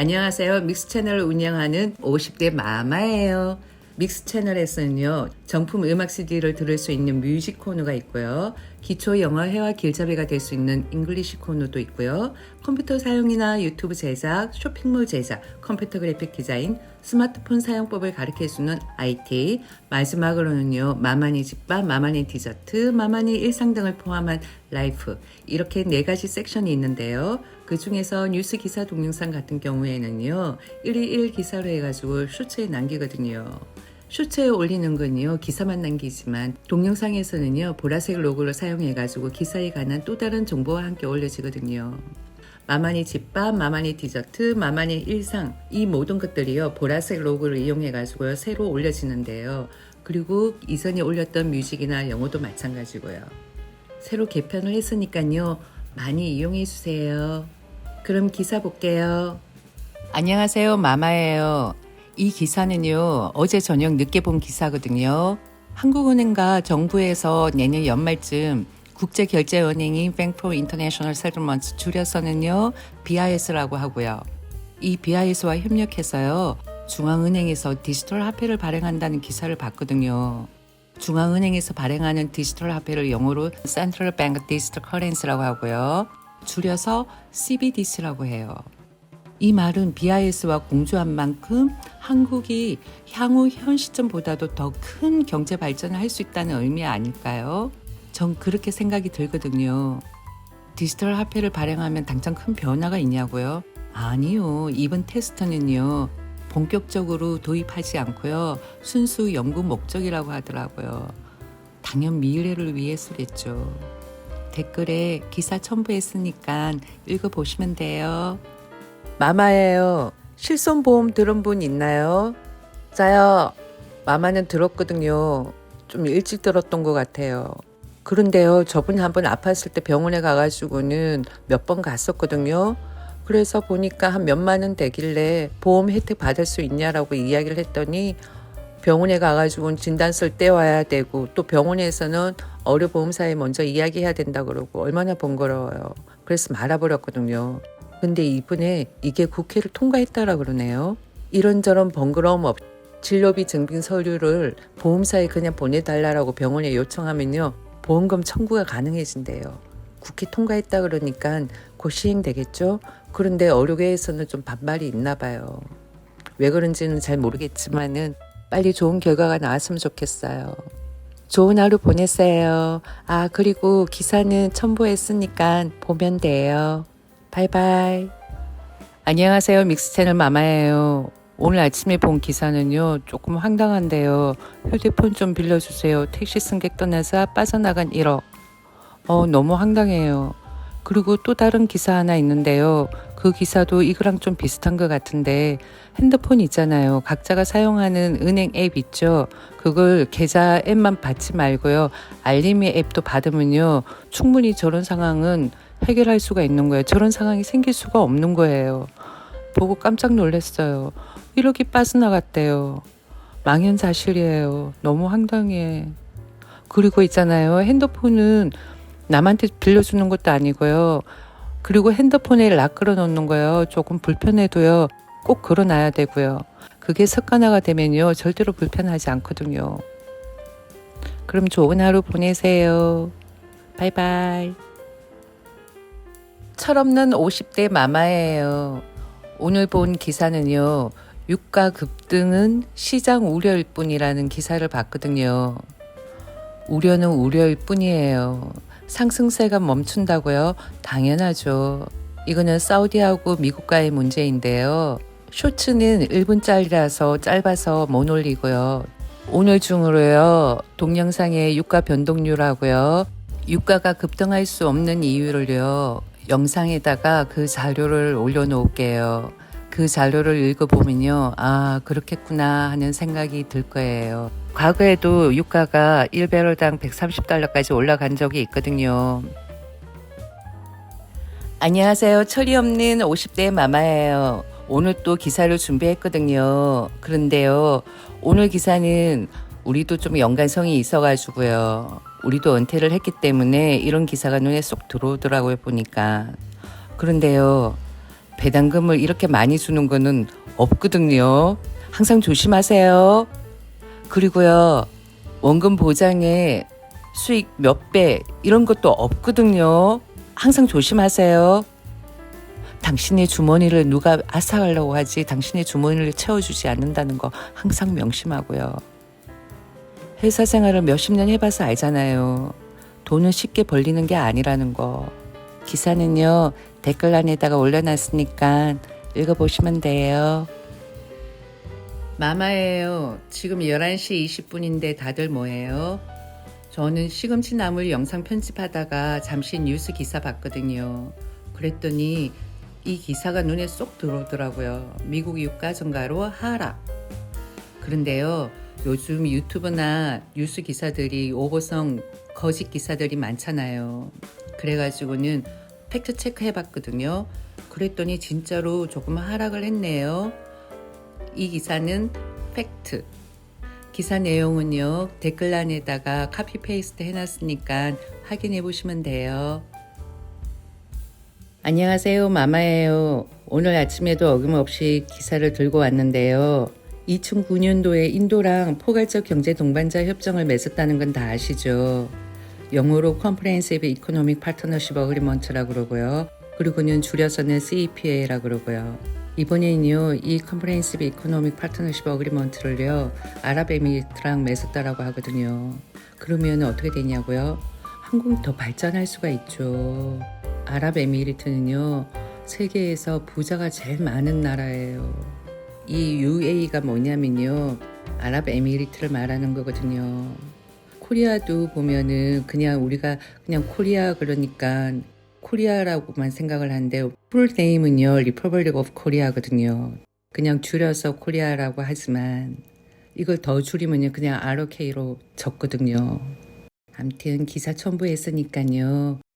안녕하세요. 믹스 채널을 운영하는 50대 마마예요. 믹스 채널에서는요, 정품 음악 CD를 들을 수 있는 뮤직 코너가 있고요. 기초 영어 회화 길잡이가 될 수 있는 잉글리시 코너도 있고요. 컴퓨터 사용이나 유튜브 제작, 쇼핑몰 제작, 컴퓨터 그래픽 디자인, 스마트폰 사용법을 가르쳐 주는 IT, 마지막으로는요, 마마니 집밥, 마마니 디저트, 마마니 일상 등을 포함한 라이프, 이렇게 네 가지 섹션이 있는데요. 그 중에서 뉴스 기사 동영상 같은 경우에는요, 121 기사로 해가지고 쇼츠에 남기거든요. 쇼츠에 올리는 건요 기사만 남기지만 동영상에서는요 보라색 로고를 사용해 가지고 기사에 관한 또 다른 정보와 함께 올려지거든요. 마마니 집밥, 마마니 디저트, 마마니 일상 이 모든 것들이요 보라색 로고를 이용해 가지고요 새로 올려지는데요. 그리고 이전에 올렸던 뮤직이나 영어도 마찬가지고요. 새로 개편을 했으니까요 많이 이용해 주세요. 그럼 기사 볼게요. 안녕하세요 마마예요. 이 기사는요, 어제 저녁 늦게 본 기사거든요. 한국은행과 정부에서 내년 연말쯤 국제결제은행인 for International Settlements 줄여서는요, BIS라고 하고요. 이 BIS와 협력해서요, 중앙은행에서 디지털 화폐를 발행한다는 기사를 봤거든요. 중앙은행에서 발행하는 디지털 화폐를 영어로 Central Bank Digital Currency라고 하고요. 줄여서 CBDC라고 해요. 이 말은 BIS와 공조한 만큼 한국이 향후 현 시점보다도 더 큰 경제 발전을 할 수 있다는 의미 아닐까요? 전 그렇게 생각이 들거든요. 디지털 화폐를 발행하면 당장 큰 변화가 있냐고요? 아니요. 이번 테스트는요. 본격적으로 도입하지 않고요. 순수 연구 목적이라고 하더라고요. 당연 미래를 위해서겠죠. 댓글에 기사 첨부했으니까 읽어보시면 돼요. 마마예요. 실손보험 들은 분 있나요? 자요. 마마는 들었거든요. 좀 일찍 들었던 것 같아요. 그런데요, 저번에 한번 아팠을 때 병원에 가가지고는 몇 번 갔었거든요. 그래서 보니까 한 몇만 원 되길래 보험 혜택 받을 수 있냐라고 이야기를 했더니 병원에 가가지고는 진단서를 떼와야 되고 또 병원에서는 의료보험사에 먼저 이야기해야 된다 그러고 얼마나 번거로워요. 그래서 말아버렸거든요. 근데 이번에 이게 국회를 통과했다라 그러네요. 이런저런 번거로움 없 진료비 증빙 서류를 보험사에 그냥 보내달라고 병원에 요청하면요. 보험금 청구가 가능해진대요. 국회 통과했다 그러니까 곧 시행되겠죠? 그런데 의료계에서는 좀 반발이 있나 봐요. 왜 그런지는 잘 모르겠지만은 빨리 좋은 결과가 나왔으면 좋겠어요. 좋은 하루 보내세요. 아, 그리고 기사는 첨부했으니까 보면 돼요. 바이바이. 안녕하세요. 믹스 채널 마마예요. 오늘 아침에 본 기사는요, 조금 황당한데요. 휴대폰 좀 빌려주세요. 택시 승객 떠나서 빠져나간 1억. 어, 너무 황당해요. 그리고 또 다른 기사 하나 있는데요. 그 기사도 이거랑 좀 비슷한 것 같은데 핸드폰 있잖아요. 각자가 사용하는 은행 앱 있죠. 그걸 계좌 앱만 받지 말고요. 알림이 앱도 받으면요. 충분히 저런 상황은 해결할 수가 있는 거예요. 저런 상황이 생길 수가 없는 거예요. 보고 깜짝 놀랐어요. 1억이 빠져나갔대요. 망연자실이에요. 너무 황당해. 그리고 있잖아요. 핸드폰은 남한테 빌려주는 것도 아니고요. 그리고 핸드폰에 락 걸어 놓는 거요. 조금 불편해도요. 꼭 걸어놔야 되고요. 그게 습관화가 되면요. 절대로 불편하지 않거든요. 그럼 좋은 하루 보내세요. 바이바이. 철없는 50대 마마예요. 오늘 본 기사는요. 유가 급등은 시장 우려일 뿐이라는 기사를 봤거든요. 우려는 우려일 뿐이에요. 상승세가 멈춘다고요? 당연하죠. 이거는 사우디하고 미국과의 문제인데요. 쇼츠는 1분짜리라서 짧아서 못 올리고요. 오늘 중으로요. 동영상의 유가 변동률하고요. 유가가 급등할 수 없는 이유를요. 영상에다가 그 자료를 올려놓을게요. 그 자료를 읽어보면요. 아, 그렇겠구나 하는 생각이 들 거예요. 과거에도 유가가 1배럴당 130달러까지 올라간 적이 있거든요. 안녕하세요. 철이 없는 50대 마마예요. 오늘 또 기사를 준비했거든요. 그런데요. 오늘 기사는 우리도 좀 연관성이 있어가지고요. 우리도 은퇴를 했기 때문에 이런 기사가 눈에 쏙 들어오더라고요. 보니까. 그런데요. 배당금을 이렇게 많이 주는 거는 없거든요. 항상 조심하세요. 그리고요, 원금 보장에 수익 몇 배 이런 것도 없거든요. 항상 조심하세요. 당신의 주머니를 누가 앗아가려고 하지 당신의 주머니를 채워주지 않는다는 거 항상 명심하고요. 회사 생활을 몇십 년 해봐서 알잖아요. 돈은 쉽게 벌리는 게 아니라는 거. 기사는요, 댓글란에다가 올려놨으니까 읽어보시면 돼요. 마마예요. 지금 11시 20분인데 다들 뭐해요? 저는 시금치 나물 영상 편집하다가 잠시 뉴스 기사 봤거든요. 그랬더니 이 기사가 눈에 쏙 들어오더라고요. 미국 유가 증가로 하락. 그런데요, 요즘 유튜브나 뉴스 기사들이 오보성 거짓 기사들이 많잖아요. 그래가지고는 팩트 체크 해봤거든요. 그랬더니 진짜로 조금 하락을 했네요. 이 기사는 팩트. 기사 내용은요, 댓글란에다가 카피 페이스트 해놨으니까 확인해 보시면 돼요. 안녕하세요. 마마예요. 오늘 아침에도 어김없이 기사를 들고 왔는데요. 2009년도에 인도랑 포괄적 경제 동반자 협정을 맺었다는 건 다 아시죠? 영어로 Comprehensive Economic Partnership Agreement라고 그러고요. 그리고는 줄여서는 CEPA라고 그러고요. 이번에는요, 이 Comprehensive Economic Partnership Agreement를요, 아랍에미리트랑 맺었다라고 하거든요. 그러면 어떻게 되냐고요? 한국이 더 발전할 수가 있죠. 아랍에미리트는요, 세계에서 부자가 제일 많은 나라예요. 이 UAE가 뭐냐면요, 아랍에미리트를 말하는 거거든요. 코리아도 보면은 그냥 우리가 그냥 코리아 그러니까 코리아라고만 생각을 하는데 풀 네임은요 리퍼블릭 오브 코리아거든요. 그냥 줄여서 코리아라고 하지만 이걸 더 줄이면요 그냥 ROK로 적거든요. 암튼 기사 첨부했으니까요